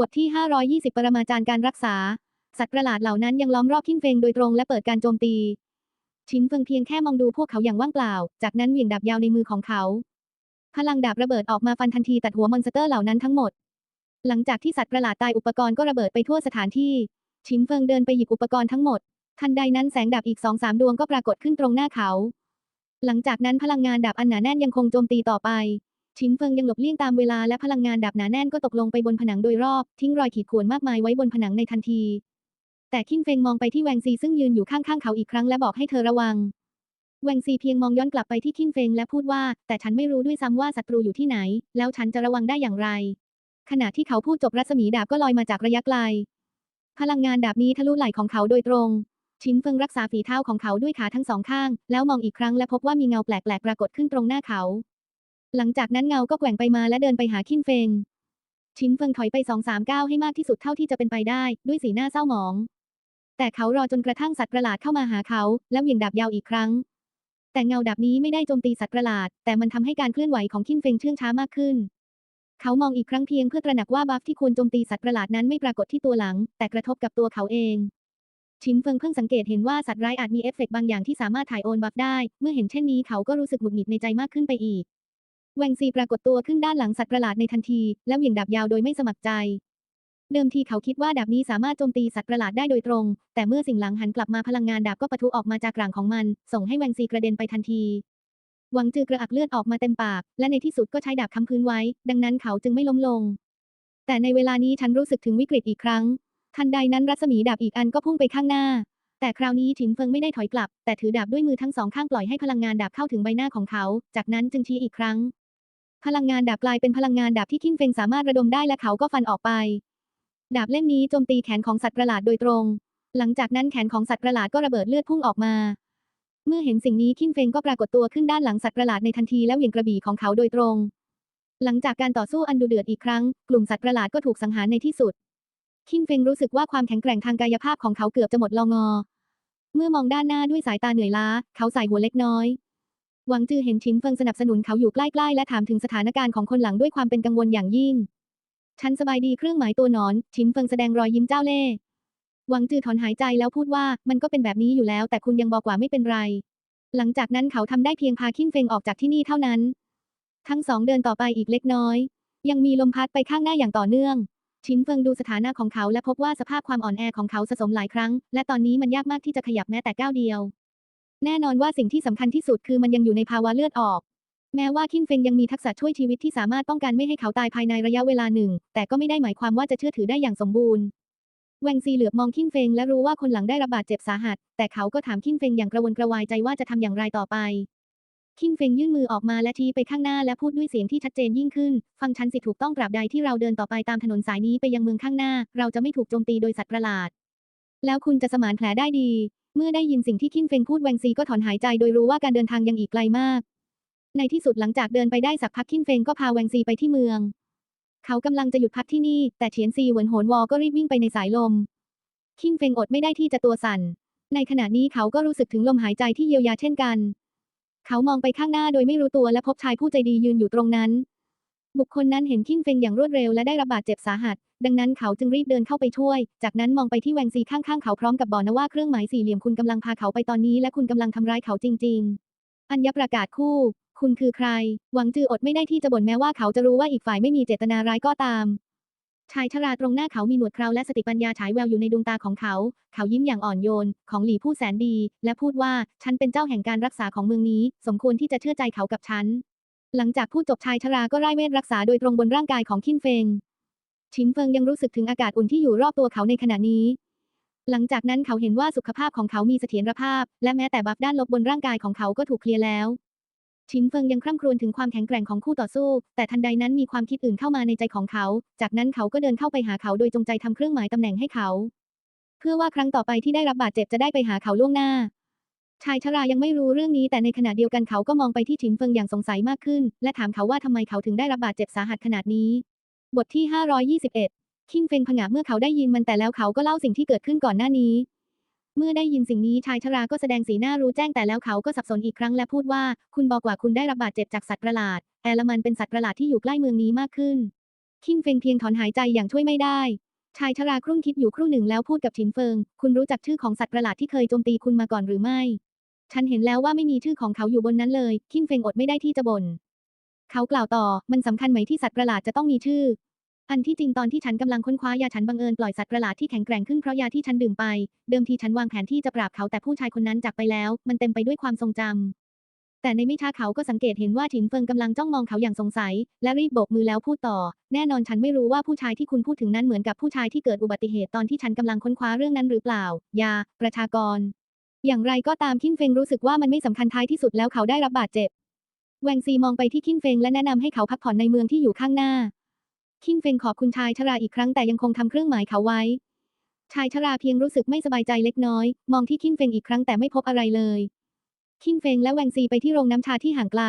บทที่ 520 ปรมาจารย์การรักษา สัตว์ประหลาดเหล่านั้นยังล้อมรอบคินเฟงโดยตรงและเปิดการโจมตี ชินเฟิงเพียงแค่มองดูพวกเขาอย่างว่างเปล่า จากนั้นเหวี่ยงดาบยาวในมือของเขา พลังดาบระเบิดออกมาฟันทันทีตัดหัวมอนสเตอร์เหล่านั้นทั้งหมด หลังจากที่สัตว์ประหลาดตายอุปกรณ์ก็ระเบิดไปทั่วสถานที่ ชินเฟิงเดินไปหยิบอุปกรณ์ทั้งหมด ทันใดนั้นแสงดาบอีกสองสามดวงก็ปรากฏขึ้นตรงหน้าเขา หลังจากนั้นพลังงานดาบอันหนาแน่นยังคงโจมตีต่อไป ชินเฟิงยังหลบเลี่ยงตามเวลาและพลังงานดาบหนาแน่นก็ตกลงไปบนผนังโดยรอบ ทิ้งรอยขีดข่วนมากมายไว้บนผนังในทันที แต่คินเฟงมองไปที่แวงซีซึ่งยืนอยู่ข้างๆเขาอีกครั้งและบอกให้เธอระวัง แวงซีเพียงมองย้อนกลับไปที่คินเฟงและพูดว่า แต่ฉันไม่รู้ด้วยซ้ำว่าศัตรูอยู่ที่ไหน แล้วฉันจะระวังได้อย่างไร ขณะที่เขาพูดจบรัศมีดาบก็ลอยมาจากระยะไกล พลังงานดาบนี้ทะลุไหล่ของเขาโดยตรงชินเฟิงรักษาฝีเท้าของเขาด้วยขาทั้งสองข้าง แล้วมองอีกครั้งและพบว่ามีเงาแปลกๆปรากฏขึ้นตรงหน้าเขา หลังจากนั้นเงาก็แกว่งไปมาและเดินไปหาคินเฟง ชินเฟิงถอยไปสองสามก้าวให้มากที่สุดเท่าที่จะเป็นไปได้ ด้วยสีหน้าเศร้าหมอง แต่เขารอจนกระทั่งสัตว์ประหลาดเข้ามาหาเขา แล้วเหวี่ยงดาบยาวอีกครั้ง แต่เงาดาบนี้ไม่ได้โจมตีสัตว์ประหลาด แต่มันทำให้การเคลื่อนไหวของคินเฟงเชื่องช้ามากขึ้น เขามองอีกครั้งเพียงเพื่อตระหนักว่าบัฟที่ควรโจมตีสัตว์ประหลาดนั้นไม่ปรากฏที่ตัวหลัง แต่กระทบกับตัวเขาเองชินเฟิงเพิ่งสังเกตเห็นว่าสัตว์ร้ายอาจมีเอฟเฟกบางอย่างที่สามารถถ่ายโอนบัฟได้ เมื่อเห็นเช่นนี้เขาก็รู้สึกหงุดหงิดในใจมากขึ้นไปอีก แวงซีปรากฏตัวขึ้นด้านหลังสัตว์ประหลาดในทันที แล้วเหวี่ยงดาบยาวโดยไม่สมัครใจ เดิมทีเขาคิดว่าดาบนี้สามารถโจมตีสัตว์ประหลาดได้โดยตรง แต่เมื่อสิ่งหลังหันกลับมาพลังงานดาบก็ปะทุออกมาจากกลางของมัน ส่งให้แวงซีกระเด็นไปทันทีหวังจือกระอักเลือดออกมาเต็มปาก และในที่สุดก็ใช้ดาบค้ำพื้นไว้ ดังนั้นเขาจึงไม่ล้มลง แต่ในเวลานี้ฉันรู้สึกถึงวิกฤตอีกครั้ง ทันใดนั้นรัศมีดาบอีกอันก็พุ่งไปข้างหน้า แต่คราวนี้ฉินเฟิงไม่ได้ถอยกลับ แต่ถือดาบด้วยมือทั้งสองข้างปล่อยให้พลังงานดาบเข้าถึงใบหน้าของเขา จากนั้นจึงชี้อีกครั้ง พลังงานดาบกลายเป็นพลังงานดาบที่คินเฟงสามารถระดมได้และเขาก็ฟันออกไป ดาบเล่มนี้โจมตีแขนของสัตว์ประหลาดโดยตรง หลังจากนั้นแขนของสัตว์ประหลาดก็ระเบิดเลือดพุ่งออกมา เมื่อเห็นสิ่งนี้คินเฟงก็ปรากฏตัวขึ้นด้านหลังสัตว์ประหลาดในทันทีแล้วเหวี่ยงกระบี่ของเขาโดยตรง หลังจากการต่อสู้อันดุเดือดอีกครั้ง กลุ่มสัตว์ประหลาดก็ถูกสังหารในที่สุด คินเฟงรู้สึกว่าความแข็งแกร่งทางกายภาพของเขาเกือบจะหมดลองอ เมื่อมองด้านหน้าด้วยสายตาเหนื่อยล้า เขาใส่หัวเล็กน้อย หวังจือเห็นชินเฟิงสนับสนุนเขาอยู่ใกล้ๆ และถามถึงสถานการณ์ของคนหลังด้วยความเป็นกังวลอย่างยิ่ง ฉันสบายดีเครื่องหมายตัวหนอน ชินเฟิงแสดงรอยยิ้มเจ้าเล่ห์หวังจือถอนหายใจแล้วพูดว่ามันก็เป็นแบบนี้อยู่แล้ว แต่คุณยังบอกว่าไม่เป็นไร หลังจากนั้นเขาทำได้เพียงพาคินเฟงออกจากที่นี่เท่านั้น ทั้งสองเดินต่อไปอีกเล็กน้อย ยังมีลมพัดไปข้างหน้าอย่างต่อเนื่อง ชินเฟิงดูสถานะของเขาและพบว่าสภาพความอ่อนแอของเขาสะสมหลายครั้ง และตอนนี้มันยากมากที่จะขยับแม้แต่ก้าวเดียว แน่นอนว่าสิ่งที่สำคัญที่สุดคือมันยังอยู่ในภาวะเลือดออก แม้ว่าคินเฟงยังมีทักษะช่วยชีวิตที่สามารถป้องกันไม่ให้เขาตายภายในระยะเวลาหนึ่ง แต่ก็ไม่ได้หมายความว่าจะเชื่อถือได้อย่างสมบูรณ์แวงซีเหลือบมองคินเฟงและรู้ว่าคนหลังได้รับบาดเจ็บสาหัส แต่เขาก็ถามคินเฟงอย่างกระวนกระวายใจว่าจะทำอย่างไรต่อไปคินเฟงยื่นมือออกมาและชี้ไปข้างหน้าและพูดด้วยเสียงที่ชัดเจนยิ่งขึ้น ฟังฉันสิถูกต้องตราบใดที่เราเดินต่อไปตามถนนสายนี้ไปยังเมืองข้างหน้า เราจะไม่ถูกโจมตีโดยสัตว์ประหลาด แล้วคุณจะสมานแผลได้ดี เมื่อได้ยินสิ่งที่คินเฟงพูดแวงซีก็ถอนหายใจโดยรู้ว่าการเดินทางยังอีกไกลมาก ในที่สุดหลังจากเดินไปได้สักพักคินเฟงก็พาแวงซีไปที่เมือง เขากำลังจะหยุดพักที่นี่ แต่เฉียนซีเหวินโหนวอก็รีบวิ่งไปในสายลม คินเฟงอดไม่ได้ที่จะตัวสั่น ในขณะนี้เขาก็รู้สึกถึงลมหายใจที่เยียวยาเช่นกัน เขามองไปข้างหน้าโดยไม่รู้ตัวและพบชายผู้ใจดียืนอยู่ตรงนั้น บุคคลนั้นเห็นคินเฟงอย่างรวดเร็วและได้รับบาดเจ็บสาหัส ดังนั้นเขาจึงรีบเดินเข้าไปช่วย จากนั้นมองไปที่แวงซีข้างๆเขาพร้อมกับบอกนะว่าเครื่องหมายสี่เหลี่ยมคุณกำลังพาเขาไปตอนนี้และคุณกำลังทำร้ายเขาจริง ๆ อัญญประกาศคู่ คุณคือใคร หวังจืออดไม่ได้ที่จะบ่นแม้ว่าเขาจะรู้ว่าอีกฝ่ายไม่มีเจตนาร้ายก็ตามชายชราตรงหน้าเขามีหนวดเคราและสติปัญญาฉายแววอยู่ในดวงตาของเขา เขายิ้มอย่างอ่อนโยน ของหลี่ผู้แสนดี และพูดว่า ฉันเป็นเจ้าแห่งการรักษาของเมืองนี้ สมควรที่จะเชื่อใจเขากับฉัน หลังจากพูดจบชายชราก็ไร้เวทรักษาโดยตรงบนร่างกายของคินเฟง ชินเฟิงยังรู้สึกถึงอากาศอุ่นที่อยู่รอบตัวเขาในขณะนี้ หลังจากนั้นเขาเห็นว่าสุขภาพของเขามีเสถียรภาพ และแม้แต่บัฟด้านลบบนร่างกายของเขาก็ถูกเคลียร์แล้ว ชินเฟิงยังคร่ำครวญถึงความแข็งแกร่งของคู่ต่อสู้ แต่ทันใดนั้นมีความคิดอื่นเข้ามาในใจของเขา จากนั้นเขาก็เดินเข้าไปหาเขาโดยจงใจทำเครื่องหมายตำแหน่งให้เขา เพื่อว่าครั้งต่อไปที่ได้รับบาดเจ็บจะได้ไปหาเขาล่วงหน้า ชายชรายังไม่รู้เรื่องนี้แต่ในขณะเดียวกันเขาก็มองไปที่ชินเฟิงอย่างสงสัยมากขึ้น และถามเขาว่าทำไมเขาถึงได้รับบาดเจ็บสาหัสขนาดนี้ บทที่ 521 คิงเฟงผงะเมื่อเขาได้ยินมันแต่แล้วเขาก็เล่าสิ่งที่เกิดขึ้นก่อนหน้านี้ เมื่อได้ยินสิ่งนี้ชายชราก็แสดงสีหน้ารู้แจ้งแต่แล้วเขาก็สับสนอีกครั้งและพูดว่า คุณบอกว่าคุณได้รับบาดเจ็บจากสัตว์ประหลาด แอลมันเป็นสัตว์ประหลาดที่อยู่ใกล้เมืองนี้มากขึ้น คินเฟงเพียงถอนหายใจอย่างช่วยไม่ได้ ชายชราครุ่นคิดอยู่ครู่หนึ่งแล้วพูดกับฉินเฟิง คุณรู้จักชื่อของสัตว์ประหลาดที่เคยโจมตีคุณมาก่อนหรือไม่ ฉันเห็นแล้วว่าไม่มีชื่อของเขาอยู่บนนั้นเลย คินเฟงอดไม่ได้ที่จะบ่น เขากล่าวต่อ มันสำคัญไหมที่สัตว์ประหลาดจะต้องมีชื่อ อันที่จริงตอนที่ฉันกำลังค้นคว้ายาฉันบังเอิญปล่อยสัตว์ประหลาดที่แข็งแกร่งขึ้นเพราะยาที่ฉันดื่มไป เดิมทีฉันวางแผนที่จะปราบเขาแต่ผู้ชายคนนั้นจากไปแล้ว มันเต็มไปด้วยความทรงจำ แต่ในไม่ช้าเขาก็สังเกตเห็นว่าฉินเฟิงกำลังจ้องมองเขาอย่างสงสัย และรีบโบกมือแล้วพูดต่อ แน่นอนฉันไม่รู้ว่าผู้ชายที่คุณพูดถึงนั้นเหมือนกับผู้ชายที่เกิดอุบัติเหตุตอนที่ฉันกำลังค้นคว้าเรื่องนั้นหรือเปล่า ยา ประชากร อย่างไรก็ตามคินเฟงรู้สึกว่ามันไม่สำคัญท้ายที่สุดแล้วเขาได้รับบาดเจ็บ แวงซีมองไปที่คินเฟงและแนะนำให้เขาพักผ่อนในเมืองที่อยู่ข้างหน้า คินเฟงขอบคุณชายชราอีกครั้งแต่ยังคงทำเครื่องหมายเขาไว้ชายชราเพียงรู้สึกไม่สบายใจเล็กน้อย มองที่คินเฟงอีกครั้งแต่ไม่พบอะไรเลย คินเฟงและแวงซีไปที่โรงน้ำชาที่ห่างไกล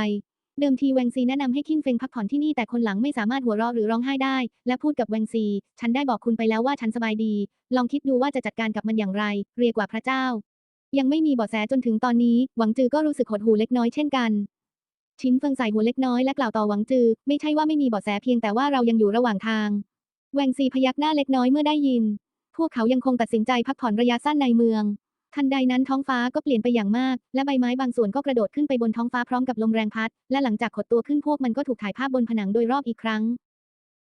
เดิมทีแวงซีแนะนำให้คินเฟงพักผ่อนที่นี่แต่คนหลังไม่สามารถหัวเราะหรือร้องไห้ได้ และพูดกับแวงซี ฉันได้บอกคุณไปแล้วว่าฉันสบายดี ลองคิดดูว่าจะจัดการกับมันอย่างไร เรียกว่าพระเจ้า ยังไม่มีเบาะแสจนถึงตอนนี้ หวังจือก็รู้สึกหดหู่เล็กน้อยเช่นกันชินเฟิงใส่หัวเล็กน้อยและกล่าวต่อหวังจือ ไม่ใช่ว่าไม่มีเบาะแสเพียงแต่ว่าเรายังอยู่ระหว่างทาง แวงซีพยักหน้าเล็กน้อยเมื่อได้ยิน พวกเขายังคงตัดสินใจพักผ่อนระยะสั้นในเมือง ทันใดนั้นท้องฟ้าก็เปลี่ยนไปอย่างมาก และใบไม้บางส่วนก็กระโดดขึ้นไปบนท้องฟ้าพร้อมกับลมแรงพัด และหลังจากขดตัวขึ้นพวกมันก็ถูกถ่ายภาพบนผนังโดยรอบอีกครั้ง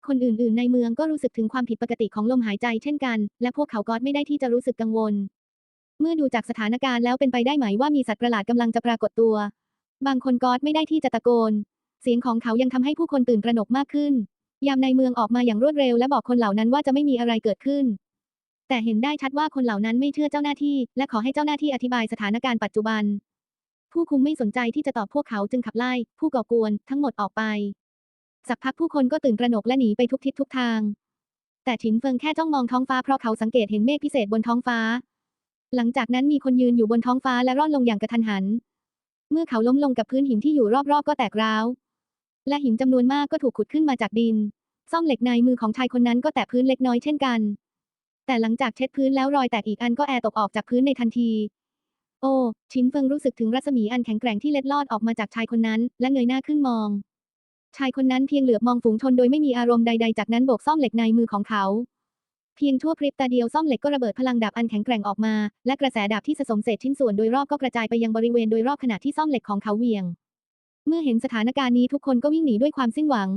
คนอื่นๆ ในเมืองก็รู้สึกถึงความผิดปกติของลมหายใจเช่นกัน และพวกเขาก็ไม่ได้ที่จะรู้สึกกังวล เมื่อดูจากสถานการณ์แล้วเป็นไปได้ไหมว่ามีสัตว์ประหลาดกำลังจะปรากฏตัว บางคนก็ไม่ได้ที่จะตะโกน เสียงของเขายังทำให้ผู้คนตื่นตระหนกมากขึ้น ยามในเมืองออกมาอย่างรวดเร็วและบอกคนเหล่านั้นว่าจะไม่มีอะไรเกิดขึ้น แต่เห็นได้ชัดว่าคนเหล่านั้นไม่เชื่อเจ้าหน้าที่ และขอให้เจ้าหน้าที่อธิบายสถานการณ์ปัจจุบัน ผู้คุมไม่สนใจที่จะตอบพวกเขาจึงขับไล่ ผู้ก่อกวนทั้งหมดออกไป สักพักผู้คนก็ตื่นตระหนกและหนีไปทุกทิศทุกทาง แต่ฉินเฟิงแค่จ้องมองท้องฟ้าเพราะเขาสังเกตเห็นเมฆพิเศษบนท้องฟ้า หลังจากนั้นมีคนยืนอยู่บนท้องฟ้าและร่อนลงอย่างกระทันหัน เมื่อเขาล้มลงกับพื้นหินที่อยู่รอบๆ ก็แตกร้าว และหินจำนวนมากก็ถูกขุดขึ้นมาจากดินซ่อมเหล็กในมือของชายคนนั้นก็แตะพื้นเล็กน้อยเช่นกัน แต่หลังจากเช็ดพื้นแล้วรอยแตกอีกอันก็แอตกออกจากพื้นในทันที โอ้ชินเฟิงรู้สึกถึงรัศมีอันแข็งแกร่งที่เล็ดลอดออกมาจากชายคนนั้น และเงยหน้าขึ้นมอง ชายคนนั้นเพียงเหลือบมองฝูงชนโดยไม่มีอารมณ์ใดๆ จากนั้นโบกซ่อมเหล็กในมือของเขา เพียงชั่วพริบตาเดียวซ่อมเหล็กก็ระเบิดพลังดาบอันแข็งแกร่งออกมา และกระแสดาบที่สะสมเศษชิ้นส่วนโดยรอบก็กระจายไปยังบริเวณโดยรอบขณะที่ซ่อมเหล็กของเขาเวียง เมื่อเห็นสถานการณ์นี้ทุกคนก็วิ่งหนีด้วยความสิ้นหวัง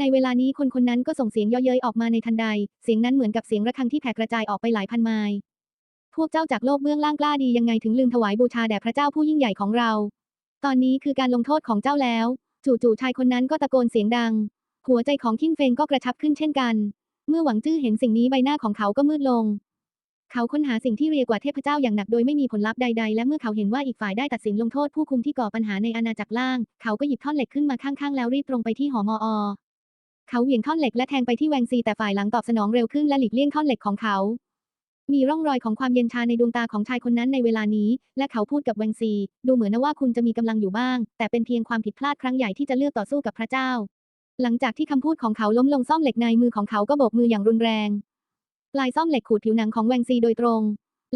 ในเวลานี้คนคนนั้นก็ส่งเสียงเย่อเย้ยออกมาในทันใด เสียงนั้นเหมือนกับเสียงระฆังที่แผ่กระจายออกไปหลายพันไมล์ พวกเจ้าจากโลกเบื้องล่างกล้าดียังไงถึงลืมถวายบูชาแด่พระเจ้าผู้ยิ่งใหญ่ของเรา ตอนนี้คือการลงโทษของเจ้าแล้ว จู่ๆชายคนนั้นก็ตะโกนเสียงดัง หัวใจของคินเฟงก็กระชับขึ้นเช่นกัน เมื่อหวังจื้อเห็นสิ่งนี้ใบหน้าของเขาก็มืดลง เขาค้นหาสิ่งที่เรียกว่าเทพเจ้าอย่างหนักโดยไม่มีผลลัพธ์ใดๆ และเมื่อเขาเห็นว่าอีกฝ่ายได้ตัดสินลงโทษผู้คุมที่ก่อปัญหาในอาณาจักรล่าง เขาก็หยิบท่อนเหล็กขึ้นมาข้างๆ แล้วรีบตรงไปที่หอมอ เขาเหวี่ยงท่อนเหล็กและแทงไปที่แวงซีแต่ฝ่ายหลังตอบสนองเร็วขึ้นและหลีกเลี่ยงท่อนเหล็กของเขา มีร่องรอยของความเย็นชาในดวงตาของชายคนนั้นในเวลานี้ และเขาพูดกับแวงซี ดูเหมือนนะว่าคุณจะมีกำลังอยู่บ้าง แต่เป็นเพียงความผิดพลาดครั้งใหญ่ที่จะเลือกต่อสู้กับพระเจ้า หลังจากที่คำพูดของเขาล้มลงซ่อมเหล็กในมือของเขาก็โบกมืออย่างรุนแรง ปลายซ่อมเหล็กขูดผิวหนังของแวงซีโดยตรง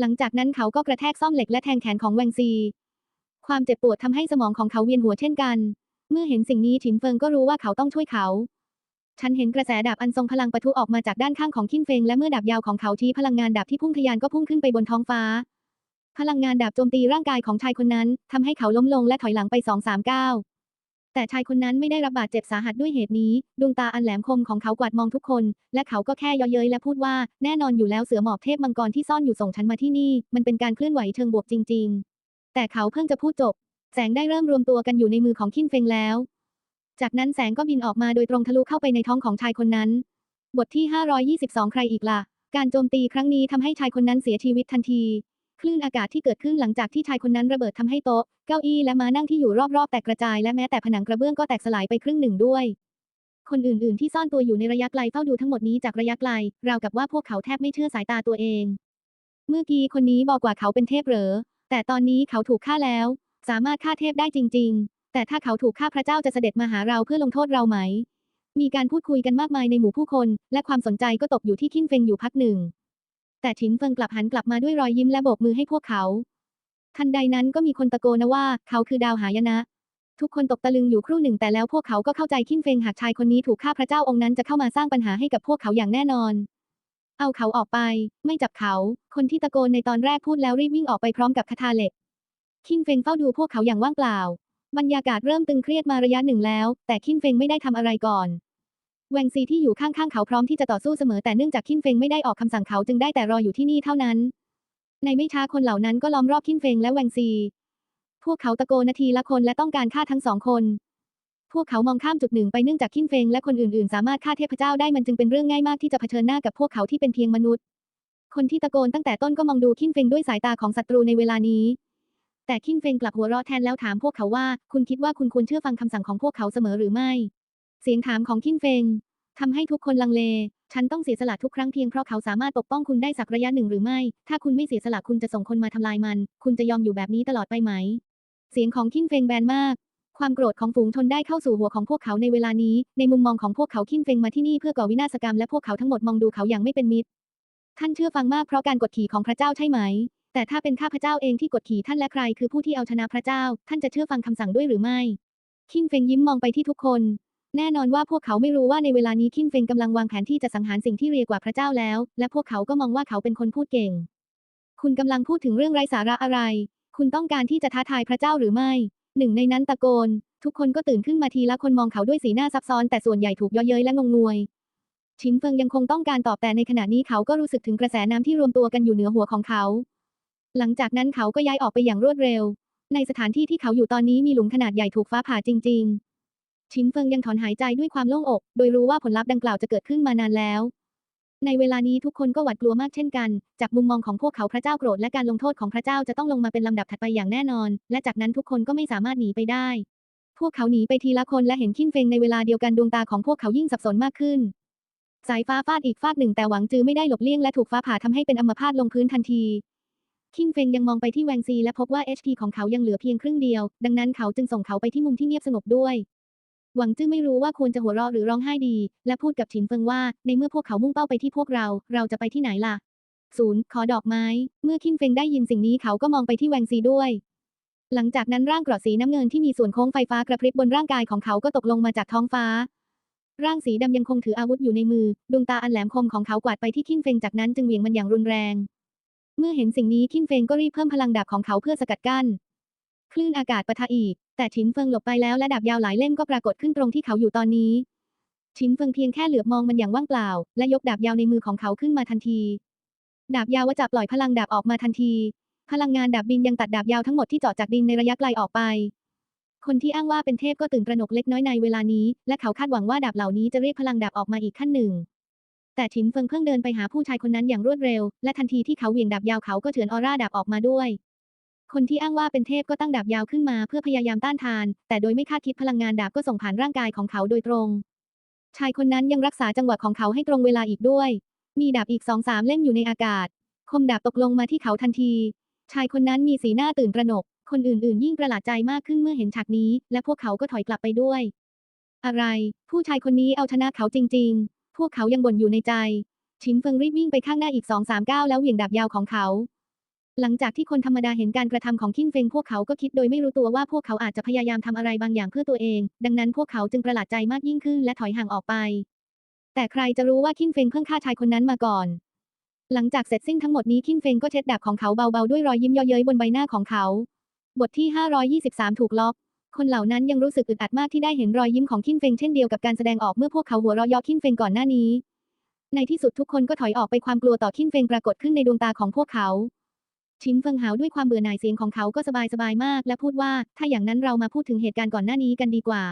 หลังจากนั้นเขาก็กระแทกซ่อมเหล็กและแทงแขนของแวงซี ความเจ็บปวดทำให้สมองของเขาเวียนหัวเช่นกัน เมื่อเห็นสิ่งนี้ฉินเฟิงก็รู้ว่าเขาต้องช่วยเขา ฉันเห็นกระแสดาบอันทรงพลังปะทุออกมาจากด้านข้างของคินเฟงและเมื่อดาบยาวของเขาชี้พลังงานดาบที่พุ่งทะยานก็พุ่งขึ้นไปบนท้องฟ้า พลังงานดาบโจมตีร่างกายของชายคนนั้นทำให้เขาล้มลงและถอยหลังไปสองสามก้าวแต่ชายคนนั้นไม่ได้รับบาดเจ็บสาหัสด้วยเหตุนี้ ดวงตาอันแหลมคมของเขากวาดมองทุกคน และเขาก็แค่เยาะเย้ยและพูดว่าแน่นอนอยู่แล้วเสือหมอบเทพมังกรที่ซ่อนอยู่ส่งฉันมาที่นี่ มันเป็นการเคลื่อนไหวเชิงบวกจริง ๆ แต่เขาเพิ่งจะพูดจบ แสงได้เริ่มรวมตัวกันอยู่ในมือของคินเฟงแล้ว จากนั้นแสงก็บินออกมาโดยตรงทะลุเข้าไปในท้องของชายคนนั้น บทที่ 522 ใครอีกล่ะ การโจมตีครั้งนี้ทำให้ชายคนนั้นเสียชีวิตทันที คลื่นอากาศที่เกิดขึ้นหลังจากที่ชายคนนั้นระเบิดทำให้โต๊ะ เก้าอี้และม้านั่งที่อยู่รอบๆ แตกกระจายและแม้แต่ผนังกระเบื้องก็แตกสลายไปครึ่งหนึ่งด้วย คนอื่นๆ ที่ซ่อนตัวอยู่ในระยะไกลเฝ้าดูทั้งหมดนี้จากระยะไกล ราวกับว่าพวกเขาแทบไม่เชื่อสายตาตัวเอง เมื่อกี้คนนี้บอกว่าเขาเป็นเทพเหรอ แต่ตอนนี้เขาถูกฆ่าแล้ว สามารถฆ่าเทพได้จริง ๆ แต่ถ้าเขาถูกฆ่าพระเจ้าจะเสด็จมาหาเราเพื่อลงโทษเราไหม มีการพูดคุยกันมากมายในหมู่ผู้คน และความสนใจก็ตกอยู่ที่คินเฟงอยู่พักหนึ่ง แต่ฉินเฟิงกลับหันกลับมาด้วยรอยยิ้มและโบกมือให้พวกเขา ทันใดนั้นก็มีคนตะโกนนะว่า เขาคือดาวหายนะ ทุกคนตกตะลึงอยู่ครู่หนึ่งแต่แล้วพวกเขาก็เข้าใจคินเฟงหากชายคนนี้ถูกฆ่าพระเจ้าองค์นั้นจะเข้ามาสร้างปัญหาให้กับพวกเขาอย่างแน่นอนเอาเขาออกไป ไม่จับเขา คนที่ตะโกนในตอนแรกพูดแล้วรีบวิ่งออกไปพร้อมกับคาถาเหล็ก คินเฟงเฝ้าดูพวกเขาอย่างว่างเปล่า บรรยากาศเริ่มตึงเครียดมาระยะหนึ่งแล้ว แต่คินเฟงไม่ได้ทำอะไรก่อนแวงซีที่อยู่ข้างๆเขาพร้อมที่จะต่อสู้เสมอแต่เนื่องจากคินเฟงไม่ได้ออกคำสั่งเขาจึงได้แต่รออยู่ที่นี่เท่านั้น ในไม่ช้าคนเหล่านั้นก็ล้อมรอบคินเฟงและแวงซี พวกเขาตะโกนนาทีละคนและต้องการฆ่าทั้งสองคน พวกเขามองข้ามจุดหนึ่งไปเนื่องจากคินเฟงและคนอื่นๆ สามารถฆ่าเทพเจ้าได้มันจึงเป็นเรื่องง่ายมากที่จะเผชิญหน้ากับพวกเขาที่เป็นเพียงมนุษย์ คนที่ตะโกนตั้งแต่ต้นก็มองดูคินเฟงด้วยสายตาของศัตรูในเวลานี้ แต่คินเฟงกลับหัวเราะแทนแล้วถามพวกเขาว่า คุณคิดว่าคุณควรเชื่อฟังคำสั่งของพวกเขาเสมอหรือไม่ เสียงถามของคินเฟงทำให้ทุกคนลังเล ฉันต้องเสียสละทุกครั้งเพียงเพราะเขาสามารถปกป้องคุณได้สักระยะหนึ่งหรือไม่ ถ้าคุณไม่เสียสละคุณจะส่งคนมาทำลายมัน คุณจะยอมอยู่แบบนี้ตลอดไปไหม เสียงของคินเฟงแบนมาก ความโกรธของฝูงชนได้เข้าสู่หัวของพวกเขาในเวลานี้ ในมุมมองของพวกเขาคินเฟงมาที่นี่เพื่อก่อวินาศกรรมและพวกเขาทั้งหมดมองดูเขาอย่างไม่เป็นมิตร ท่านเชื่อฟังมากเพราะการกดขี่ของพระเจ้าใช่ไหม แต่ถ้าเป็นข้าพเจ้าเองที่กดขี่ท่านและใครคือผู้ที่เอาชนะพระเจ้า ท่านจะเชื่อฟังคำสั่งด้วยหรือไม่ คินเฟงยิ้มมองไปที่ทุกคน แน่นอนว่าพวกเขาไม่รู้ว่าในเวลานี้คินเฟงกำลังวางแผนที่จะสังหารสิ่งที่เรียกว่าพระเจ้าแล้ว และพวกเขาก็มองว่าเขาเป็นคนพูดเก่ง คุณกำลังพูดถึงเรื่องไร้สาระอะไร คุณต้องการที่จะท้าทายพระเจ้าหรือไม่ หนึ่งในนั้นตะโกน ทุกคนก็ตื่นขึ้นมาทีละคนมองเขาด้วยสีหน้าซับซ้อนแต่ส่วนใหญ่ถูกเย่อเย้ยและงงงวยชินเฟิงยังคงต้องการตอบแต่ในขณะนี้เขาก็รู้สึกถึงกระแสน้ำที่รวมตัวกันอยู่เหนือหัวของเขา หลังจากนั้นเขาก็ย้ายออกไปอย่างรวดเร็ว ในสถานที่ที่เขาอยู่ตอนนี้มีหลุมขนาดใหญ่ถูกฟ้าผ่าจริง ๆ ชินเฟิงยังถอนหายใจด้วยความโล่งอก โดยรู้ว่าผลลัพธ์ดังกล่าวจะเกิดขึ้นมานานแล้ว ในเวลานี้ทุกคนก็หวาดกลัวมากเช่นกัน จากมุมมองของพวกเขาพระเจ้าโกรธและการลงโทษของพระเจ้าจะต้องลงมาเป็นลำดับถัดไปอย่างแน่นอน และจากนั้นทุกคนก็ไม่สามารถหนีไปได้ พวกเขาหนีไปทีละคนและเห็นคินเฟงในเวลาเดียวกันดวงตาของพวกเขายิ่งสับสนมากขึ้นสายฟ้าฟาดอีกฟากหนึ่งแต่หวังจือไม่ได้หลบเลี่ยงและถูกฟ้าผ่าทำให้เป็นอัมพาตลงพื้นทันที คินเฟงยังมองไปที่แวงซีและพบว่า HP ของเขายังเหลือเพียงครึ่งเดียว ดังนั้นเขาจึงส่งเขาไปที่มุมที่เงียบสงบด้วย หวังจื้อไม่รู้ว่าควรจะหัวเราะหรือร้องไห้ดี และพูดกับฉินเฟิงว่า ในเมื่อพวกเขามุ่งเป้าไปที่พวกเรา เราจะไปที่ไหนล่ะศูนย์ขอดอกไม้ เมื่อคินเฟงได้ยินสิ่งนี้เขาก็มองไปที่แวงซีด้วย หลังจากนั้นร่างกราะสีน้ำเงินที่มีส่วนโค้งไฟฟ้ากระพริบบนร่างกายของเขาก็ตกลงมาจากท้องฟ้า ร่างสีดำยังคงถืออาวุธอยู่ในมือ ดวงตาอันแหลมคมของเขากวาดไปที่คินเฟงจากนั้นจึงเหวี่ยงมันอย่างรุนแรง เมื่อเห็นสิ่งนี้คินเฟงก็รีบเพิ่มพลังดาบของเขาเพื่อสกัดกั้น คลื่นอากาศปะทะอีก แต่ฉินเฟิงหลบไปแล้วและดาบยาวหลายเล่มก็ปรากฏขึ้นตรงที่เขาอยู่ตอนนี้ฉินเฟิงเพียงแค่เหลือบมองมันอย่างว่างเปล่า และยกดาบยาวในมือของเขาขึ้นมาทันที ดาบยาวจะปล่อยพลังดาบออกมาทันที พลังงานดาบบินยังตัดดาบยาวทั้งหมดที่เจาะจากดินในระยะไกลออกไป คนที่อ้างว่าเป็นเทพก็ตื่นตระหนกเล็กน้อยในเวลานี้ และเขาคาดหวังว่าดาบเหล่านี้จะเรียกพลังดาบออกมาอีกขั้นหนึ่ง แต่ฉินเฟิงเพิ่งเดินไปหาผู้ชายคนนั้นอย่างรวดเร็ว และทันทีที่เขาเหวี่ยงดาบยาวเขาก็เฉือนออร่าดาบออกมาด้วย คนที่อ้างว่าเป็นเทพก็ตั้งดาบยาวขึ้นมาเพื่อพยายามต้านทาน แต่โดยไม่คาดคิดพลังงานดาบก็ส่งผ่านร่างกายของเขาโดยตรง ชายคนนั้นยังรักษาจังหวะของเขาให้ตรงเวลาอีกด้วย มีดาบอีกสองสามเล่มอยู่ในอากาศ คมดาบตกลงมาที่เขาทันที ชายคนนั้นมีสีหน้าตื่นตระหนก คนอื่นๆ ยิ่งประหลาดใจมากขึ้นเมื่อเห็นฉากนี้ และพวกเขาก็ถอยกลับไปด้วย อะไร ผู้ชายคนนี้เอาชนะเขาจริง ๆ พวกเขายังบ่นอยู่ในใจ ชินเฟิงรีบวิ่งไปข้างหน้าอีกสองสามก้าวแล้วเหวี่ยงดาบยาวของเขา หลังจากที่คนธรรมดาเห็นการกระทำของคินเฟงพวกเขาก็คิดโดยไม่รู้ตัวว่าพวกเขาอาจจะพยายามทำอะไรบางอย่างเพื่อตัวเอง ดังนั้นพวกเขาจึงประหลาดใจมากยิ่งขึ้นและถอยห่างออกไป แต่ใครจะรู้ว่าคินเฟงเพิ่งฆ่าชายคนนั้นมาก่อน หลังจากเสร็จสิ้นทั้งหมดนี้คินเฟงก็เช็ดดาบของเขาเบาๆด้วยรอยยิ้มเย่อเย้ยบนใบหน้าของเขา บทที่ 523 ถูกล็อก คนเหล่านั้นยังรู้สึกอึดอัดมากที่ได้เห็นรอยยิ้มของคินเฟงเช่นเดียวกับการแสดงออกเมื่อพวกเขาหัวเราะยาะคินเฟงก่อนหน้านี้ ในที่สุดทุกคนก็ถอยออกไปความกลัวต่อคินเฟงปรากฏขึ้นในดวงตาของพวกเขาชินเฟิงหาวด้วยความเบื่อหน่ายเสียงของเขาก็สบายสบายๆมาก และพูดว่า ถ้าอย่างนั้นเรามาพูดถึงเหตุการณ์ก่อนหน้านี้กันดีกว่า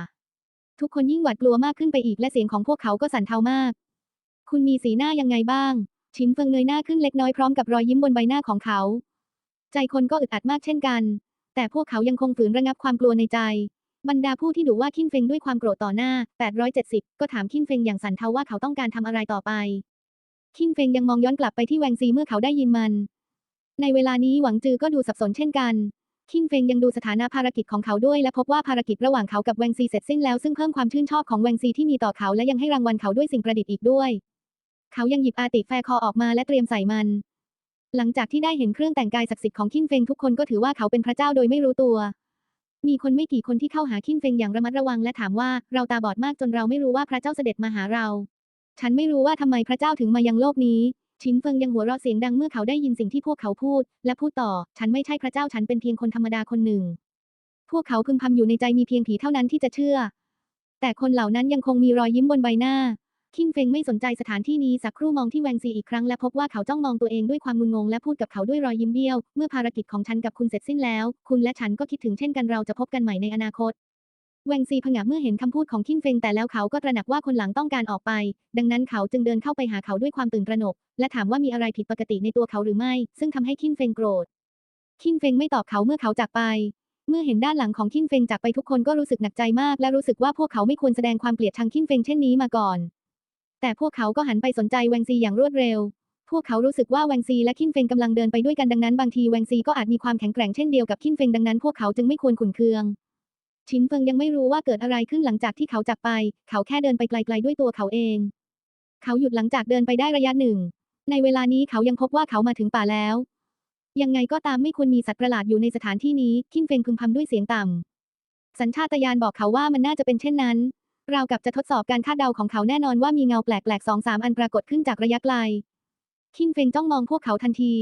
ทุกคนยิ่งหวาดกลัวมากขึ้นไปอีกและเสียงของพวกเขาก็สั่นเทามาก คุณมีสีหน้ายังไงบ้าง ชินเฟิงเงยหน้าขึ้นเล็กน้อยพร้อมกับรอยยิ้มบนใบหน้าของเขา ใจคนก็อึดอัดมากเช่นกัน แต่พวกเขายังคงฝืนระงับความกลัวในใจ บรรดาผู้ที่ดุว่าคินเฟงด้วยความโกรธต่อหน้า 870 ก็ถามคินเฟงอย่างสันเทาว่าเขาต้องการทำอะไรต่อไป คินเฟงยังมองย้อนกลับไปที่แวงซีเมื่อเขาได้ยินมัน ในเวลานี้หวังจือก็ดูสับสนเช่นกันคินเฟงยังดูสถานะภารกิจของเขาด้วยและพบว่าภารกิจระหว่างเขากับแวงซีเสร็จสิ้นแล้วซึ่งเพิ่มความชื่นชอบของแวงซีที่มีต่อเขาและยังให้รางวัลเขาด้วยสิ่งประดิษฐ์อีกด้วย เขายังหยิบอาติแฟร์คอออกมาและเตรียมใส่มัน หลังจากที่ได้เห็นเครื่องแต่งกายศักดิ์สิทธิ์ของคินเฟงทุกคนก็ถือว่าเขาเป็นพระเจ้าโดยไม่รู้ตัว มีคนไม่กี่คนที่เข้าหาคินเฟงอย่างระมัดระวังและถามว่าเราตาบอดมากจนเราไม่รู้ว่าพระเจ้าเสด็จมาหาเรา ฉันไม่รู้ว่าทำไมพระเจ้าถึงมายังโลกนี้ ชินเฟิงยังหัวเราะเสียงดังเมื่อเขาได้ยินสิ่งที่พวกเขาพูด และพูดต่อ ฉันไม่ใช่พระเจ้าฉันเป็นเพียงคนธรรมดาคนหนึ่ง พวกเขาพึมพำอยู่ในใจมีเพียงผีเท่านั้นที่จะเชื่อ แต่คนเหล่านั้นยังคงมีรอยยิ้มบนใบหน้า คินเฟงไม่สนใจสถานที่นี้สักครู่มองที่แวงซีอีกครั้งและพบว่าเขาจ้องมองตัวเองด้วยความงุนงงและพูดกับเขาด้วยรอยยิ้มเบี้ยว เมื่อภารกิจของฉันกับคุณเสร็จสิ้นแล้ว คุณและฉันก็คิดถึงเช่นกันเราจะพบกันใหม่ในอนาคตแวงซีผงะเมื่อเห็นคำพูดของคินเฟงแต่แล้วเขาก็ตระหนักว่าคนหลังต้องการออกไป ดังนั้นเขาจึงเดินเข้าไปหาเขาด้วยความตื่นตระหนก และถามว่ามีอะไรผิดปกติในตัวเขาหรือไม่ ซึ่งทำให้คินเฟงโกรธคินเฟงไม่ตอบเขาเมื่อเขาจากไปเมื่อเห็นด้านหลังของคินเฟงจากไปทุกคนก็รู้สึกหนักใจมากและรู้สึกว่าพวกเขาไม่ควรแสดงความเกลียดชังคินเฟงเช่นนี้มาก่อน แต่พวกเขาก็หันไปสนใจแวงซีอย่างรวดเร็ว พวกเขารู้สึกว่าแวงซีและคินเฟงกำลังเดินไปด้วยกันดังนั้นบางทีแวงซีก็อาจมีความแข็งแกร่งเช่นเดียวกับคินเฟงดังนั้นพวกเขาจึงไม่ควรขุนเคือง ชินเฟิงยังไม่รู้ว่าเกิดอะไรขึ้นหลังจากที่เขาจากไป เขาแค่เดินไปไกล ๆด้วยตัวเขาเอง เขาหยุดหลังจากเดินไปได้ระยะหนึ่ง ในเวลานี้เขายังพบว่าเขามาถึงป่าแล้ว ยังไงก็ตามไม่ควรมีสัตว์ประหลาดอยู่ในสถานที่นี้คินเฟงพึมพำด้วยเสียงต่ำสัญชาตญาณบอกเขาว่ามันน่าจะเป็นเช่นนั้น ราวกับจะทดสอบการคาดเดาของเขาแน่นอนว่ามีเงาแปลกๆสองสามอันปรากฏขึ้นจากระยะไกล คินเฟงจ้องมองพวกเขาทันที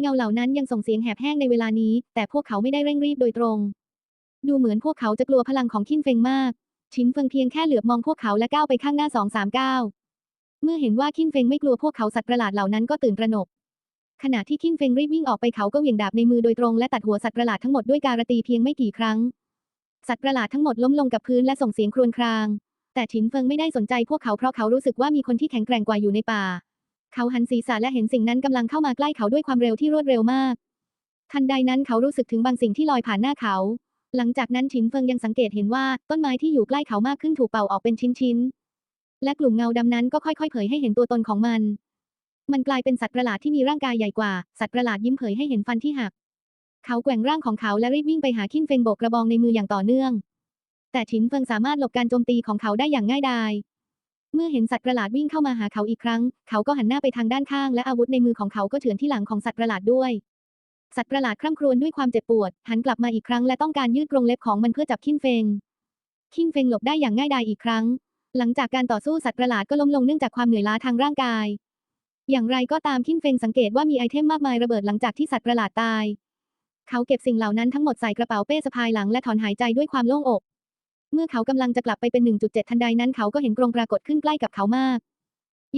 เงาเหล่านั้นยังส่งเสียงแหบแห้งในเวลานี้ แต่พวกเขาไม่ได้เร่งรีบโดยตรง ดูเหมือนพวกเขาจะกลัวพลังของคินเฟงมาก ชินเฟิงเพียงแค่เหลือบมองพวกเขาและก้าวไปข้างหน้าสองสามก้าวเมื่อเห็นว่าคินเฟงไม่กลัวพวกเขาสัตว์ประหลาดเหล่านั้นก็ตื่นตระหนก ขณะที่คินเฟงรีบวิ่งออกไปเขาก็เหวี่ยงดาบในมือโดยตรงและตัดหัวสัตว์ประหลาดทั้งหมดด้วยการตีเพียงไม่กี่ครั้งสัตว์ประหลาดทั้งหมดล้มลงกับพื้นและส่งเสียงครวญคราง แต่ฉินเฟิงไม่ได้สนใจพวกเขาเพราะเขารู้สึกว่ามีคนที่แข็งแกร่งกว่าอยู่ในป่า เขาหันศีรษะและเห็นสิ่งนั้นกำลังเข้ามาใกล้เขาด้วยความเร็วที่รวดเร็วมาก ทันใดนั้นเขารู้สึกถึงบางสิ่งที่ลอยผ่านหน้าเขา หลังจากนั้นฉินเฟิงยังสังเกตเห็นว่าต้นไม้ที่อยู่ใกล้เขามากขึ้นถูกเป่าออกเป็นชิ้นๆ และกลุ่มเงาดำนั้นก็ค่อยๆ เผยให้เห็นตัวตนของมัน มันกลายเป็นสัตว์ประหลาดที่มีร่างกายใหญ่กว่า สัตว์ประหลาดยิ้มเผยให้เห็นฟันที่หัก เขาแกว่งร่างของเขาและรีบวิ่งไปหาคินเฟงโบกกระบองในมืออย่างต่อเนื่อง แต่ฉินเฟิงสามารถหลบการโจมตีของเขาได้อย่างง่ายดาย เมื่อเห็นสัตว์ประหลาดวิ่งเข้ามาหาเขาอีกครั้ง เขาก็หันหน้าไปทางด้านข้างและอาวุธในมือของเขาก็เฉือนที่หลังของสัตว์ประหลาดด้วย สัตว์ประหลาดคร่ำครวญด้วยความเจ็บปวด หันกลับมาอีกครั้งและต้องการยืดกรงเล็บของมันเพื่อจับคินเฟงคินเฟงหลบได้อย่างง่ายดายอีกครั้ง หลังจากการต่อสู้สัตว์ประหลาดก็ล้มลงเนื่องจากความเหนื่อยล้าทางร่างกาย อย่างไรก็ตามคินเฟงสังเกตว่ามีไอเทมมากมายระเบิดหลังจากที่สัตว์ประหลาดตาย เขาเก็บสิ่งเหล่านั้นทั้งหมดใส่กระเป๋าเป้สะพายหลังและถอนหายใจด้วยความโล่งอก เมื่อเขากำลังจะกลับไปเป็น 1.7 ทันใดนั้นเขาก็เห็นกรงปรากฏขึ้นใกล้กับเขามาก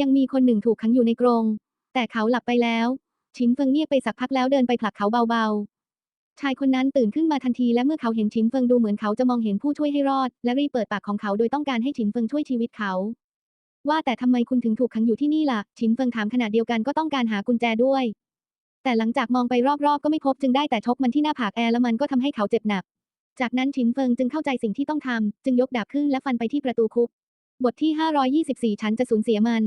ยังมีคนหนึ่งถูกขังอยู่ในกรง แต่เขาหลับไปแล้ว ชินเฟิงเงียบไปสักพักแล้วเดินไปผลักเขาเบาๆ ชายคนนั้นตื่นขึ้นมาทันทีและเมื่อเขาเห็นชินเฟิงดูเหมือนเขาจะมองเห็นผู้ช่วยให้รอด และรีบเปิดปากของเขาโดยต้องการให้ชินเฟิงช่วยชีวิตเขา ว่าแต่ทำไมคุณถึงถูกขังอยู่ที่นี่ล่ะ ชินเฟิงถามขณะเดียวกันก็ต้องการหากุญแจด้วย แต่หลังจากมองไปรอบๆ ก็ไม่พบจึงได้แต่ชกมันที่หน้าผากแอร์และมันก็ทำให้เขาเจ็บหนัก จากนั้นชินเฟิงจึงเข้าใจสิ่งที่ต้องทำ จึงยกดาบขึ้นและฟันไปที่ประตูคุก บทที่ 524 ฉันจะสูญเสียมัน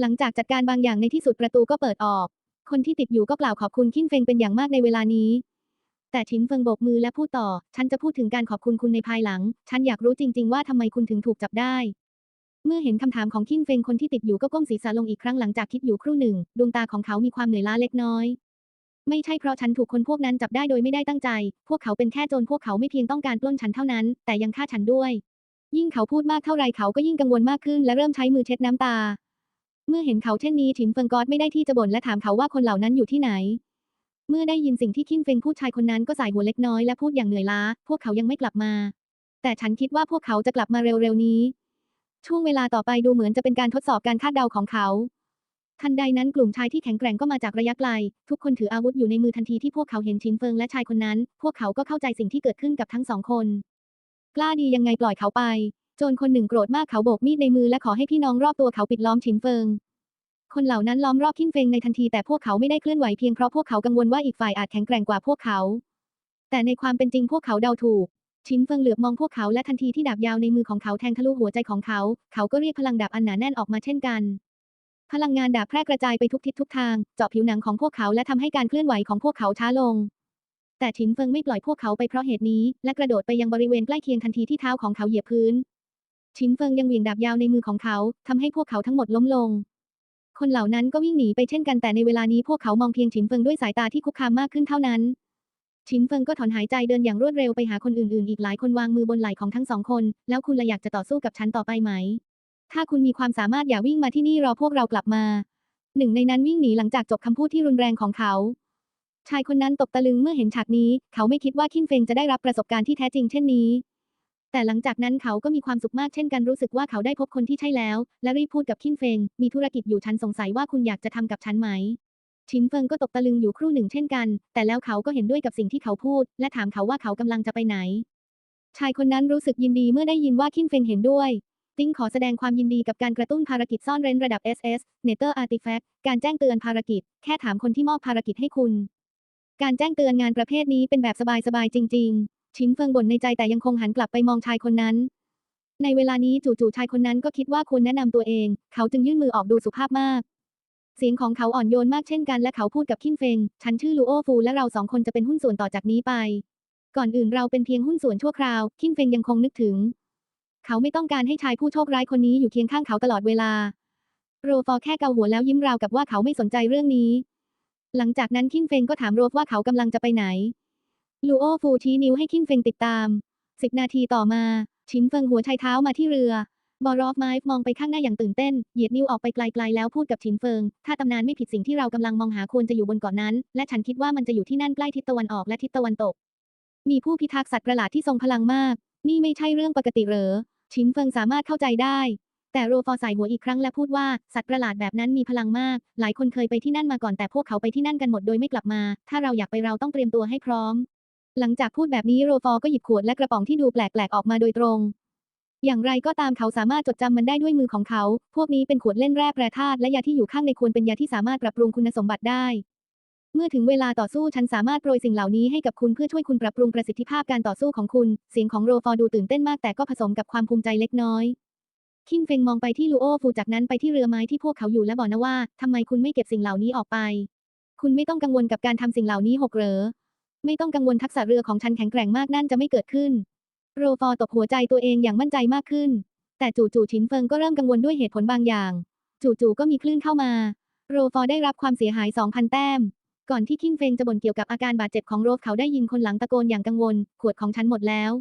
หลังจากจัดการบางอย่างในที่สุดประตูก็เปิดออก คนที่ติดอยู่ก็กล่าวขอบคุณคินเฟงเป็นอย่างมากในเวลานี้ แต่ชินเฟิงโบกมือและพูดต่อ ฉันจะพูดถึงการขอบคุณคุณในภายหลัง ฉันอยากรู้จริง ๆ ว่าทำไมคุณถึงถูกจับได้ เมื่อเห็นคำถามของคินเฟงคนที่ติดอยู่ก็ก้มศีรษะลงอีกครั้งหลังจากคิดอยู่ครู่หนึ่ง ดวงตาของเขามีความเหนื่อยล้าเล็กน้อย ไม่ใช่เพราะฉันถูกคนพวกนั้นจับได้โดยไม่ได้ตั้งใจ พวกเขาเป็นแค่โจรพวกเขาไม่เพียงต้องการปล้นฉันเท่านั้น แต่ยังฆ่าฉันด้วย ยิ่งเขาพูดมากเท่าไรเขาก็ยิ่งกังวลมากขึ้นและเริ่มใช้มือเช็ดน้ำตา เมื่อเห็นเขาเช่นนี้ฉินเฟิงกอดไม่ได้ที่จะบ่นและถามเขาว่าคนเหล่านั้นอยู่ที่ไหน เมื่อได้ยินสิ่งที่คินเฟิงพูดชายคนนั้นก็สายหัวเล็กน้อยและพูดอย่างเหนื่อยล้า พวกเขายังไม่กลับมา แต่ฉันคิดว่าพวกเขาจะกลับมาเร็วๆนี้ ช่วงเวลาต่อไปดูเหมือนจะเป็นการทดสอบการคาดเดาของเขา ทันใดนั้นกลุ่มชายที่แข็งแกร่งก็มาจากระยะไกล ทุกคนถืออาวุธอยู่ในมือทันทีที่พวกเขาเห็นชินเฟิงและชายคนนั้น พวกเขาก็เข้าใจสิ่งที่เกิดขึ้นกับทั้งสองคน กล้าดียังไงปล่อยเขาไป โจรคนหนึ่งโกรธมากเขาโบกมีดในมือและขอให้พี่น้องรอบตัวเขาปิดล้อมชินเฟิง คนเหล่านั้นล้อมรอบคินเฟิงในทันทีแต่พวกเขาไม่ได้เคลื่อนไหวเพียงเพราะพวกเขากังวลว่าอีกฝ่ายอาจแข็งแกร่งกว่าพวกเขา แต่ในความเป็นจริงพวกเขาเดาถูกชินเฟิงเหลือบมองพวกเขาและทันทีที่ดาบยาวในมือของเขาแทงทะลุหัวใจของเขา เขาก็เรียกพลังดาบอันหนาแน่นออกมาเช่นกัน พลังงานดาบแพร่กระจายไปทุกทิศทุกทาง เจาะผิวหนังของพวกเขาและทำให้การเคลื่อนไหวของพวกเขาช้าลง แต่ชินเฟิงไม่ปล่อยพวกเขาไปเพราะเหตุนี้ และกระโดดไปยังบริเวณใกล้เคียงทันทีที่เท้าของเขาเหยียบพื้นชินเฟิงยังเหวี่ยงดาบยาวในมือของเขาทำให้พวกเขาทั้งหมดล้มลง คนเหล่านั้นก็วิ่งหนีไปเช่นกันแต่ในเวลานี้พวกเขามองเพียงฉินเฟิงด้วยสายตาที่คุกคามมากขึ้นเท่านั้นชินเฟิงก็ถอนหายใจเดินอย่างรวดเร็วไปหาคนอื่นๆ อีกหลายคนวางมือบนไหล่ของทั้งสองคน แล้วคุณละอยากจะต่อสู้กับฉันต่อไปไหม ถ้าคุณมีความสามารถอย่าวิ่งมาที่นี่รอพวกเรากลับมา หนึ่งในนั้นวิ่งหนีหลังจากจบคำพูดที่รุนแรงของเขา ชายคนนั้นตกตะลึงเมื่อเห็นฉากนี้ เขาไม่คิดว่าคินเฟงจะได้รับประสบการณ์ที่แท้จริงเช่นนี้ แต่หลังจากนั้นเขาก็มีความสุขมากเช่นกันรู้สึกว่าเขาได้พบคนที่ใช่แล้ว และรีบพูดกับคินเฟง มีธุรกิจอยู่ฉันสงสัยว่าคุณอยากจะทำกับฉันไหมชินเฟิงก็ตกตะลึงอยู่ครู่หนึ่งเช่นกัน แต่แล้วเขาก็เห็นด้วยกับสิ่งที่เขาพูด และถามเขาว่าเขากำลังจะไปไหน ชายคนนั้นรู้สึกยินดีเมื่อได้ยินว่าคินเฟงเห็นด้วย ติ้งขอแสดงความยินดีกับการกระตุ้นภารกิจซ่อนเร้นระดับ SS Nether Artifact การแจ้งเตือนภารกิจ แค่ถามคนที่มอบภารกิจให้คุณ การแจ้งเตือนงานประเภทนี้เป็นแบบสบายๆจริง ๆ ชินเฟิงบ่นในใจแต่ยังคงหันกลับไปมองชายคนนั้น ในเวลานี้จู่ๆชายคนนั้นก็คิดว่าควรแนะนำตัวเอง เขาจึงยื่นมือออกดูสุภาพมาก เสียงของเขาอ่อนโยนมากเช่นกันและเขาพูดกับคินเฟง ฉันชื่อลูโอฟูและเราสองคนจะเป็นหุ้นส่วนต่อจากนี้ไป ก่อนอื่นเราเป็นเพียงหุ้นส่วนชั่วคราว คินเฟงยังคงนึกถึง เขาไม่ต้องการให้ชายผู้โชคร้ายคนนี้อยู่เคียงข้างเขาตลอดเวลา โรฟอร์แค่เกาหัวแล้วยิ้มราวกับว่าเขาไม่สนใจเรื่องนี้ หลังจากนั้นคินเฟงก็ถามโรฟว่าเขากำลังจะไปไหน ลูโอฟูชี้นิ้วให้คินเฟงติดตามสิบนาทีต่อมา ชินเฟิงหัวชายเท้ามาที่เรือบอรอฟไมฟ์มองไปข้างหน้าอย่างตื่นเต้น เหยียดนิ้วออกไปไกลๆแล้วพูดกับชินเฟิง ถ้าตำนานไม่ผิดสิ่งที่เรากำลังมองหาควรจะอยู่บนเกาะนั้น และฉันคิดว่ามันจะอยู่ที่นั่นใกล้ทิศตะวันออกและทิศตะวันตก มีผู้พิทักษ์สัตว์ประหลาดที่ทรงพลังมาก นี่ไม่ใช่เรื่องปกติเหรอ ชินเฟิงสามารถเข้าใจได้ แต่โรฟอร์สายหัวอีกครั้งและพูดว่าสัตว์ประหลาดแบบนั้นมีพลังมาก หลายคนเคยไปที่นั่นมาก่อนแต่พวกเขาไปที่นั่นกันหมดโดยไม่กลับมา ถ้าเราอยากไปเราต้องเตรียมตัวให้พร้อม หลังจากพูดแบบนี้โรฟอร์ก็หยิบขวดและกระป๋องที่ดูแปลกๆออกมาโดยตรงอย่างไรก็ตามเขาสามารถจดจำมันได้ด้วยมือของเขา พวกนี้เป็นขวดเล่นแร่แปรธาตุและยาที่อยู่ข้างในควรเป็นยาที่สามารถปรับปรุงคุณสมบัติได้ เมื่อถึงเวลาต่อสู้ฉันสามารถโปรยสิ่งเหล่านี้ให้กับคุณเพื่อช่วยคุณปรับปรุงประสิทธิภาพการต่อสู้ของคุณ เสียงของโรฟอร์ดูตื่นเต้นมากแต่ก็ผสมกับความภูมิใจเล็กน้อย คิงเฟงมองไปที่ลูโอฟูจากนั้นไปที่เรือไม้ที่พวกเขาอยู่และบอกนะว่าทำไมคุณไม่เก็บสิ่งเหล่านี้ออกไป คุณไม่ต้องกังวลกับการทำสิ่งเหล่านี้หกเหรอ ไม่ต้องกังวลทักษะเรือของฉันแข็งแกร่งมากนั่นจะไม่เกิดขึ้น โรฟอร์ตบหัวใจตัวเองอย่างมั่นใจมากขึ้น แต่จู่ๆชินเฟิงก็เริ่มกังวลด้วยเหตุผลบางอย่าง จู่ๆก็มีคลื่นเข้ามา โรฟอร์ได้รับความเสียหาย2,000แต้ม ก่อนที่คิงเฟงจะบ่นเกี่ยวกับอาการบาดเจ็บของโรฟเขาได้ยินคนหลังตะโกนอย่างกังวล ขวดของฉันหมดแล้ว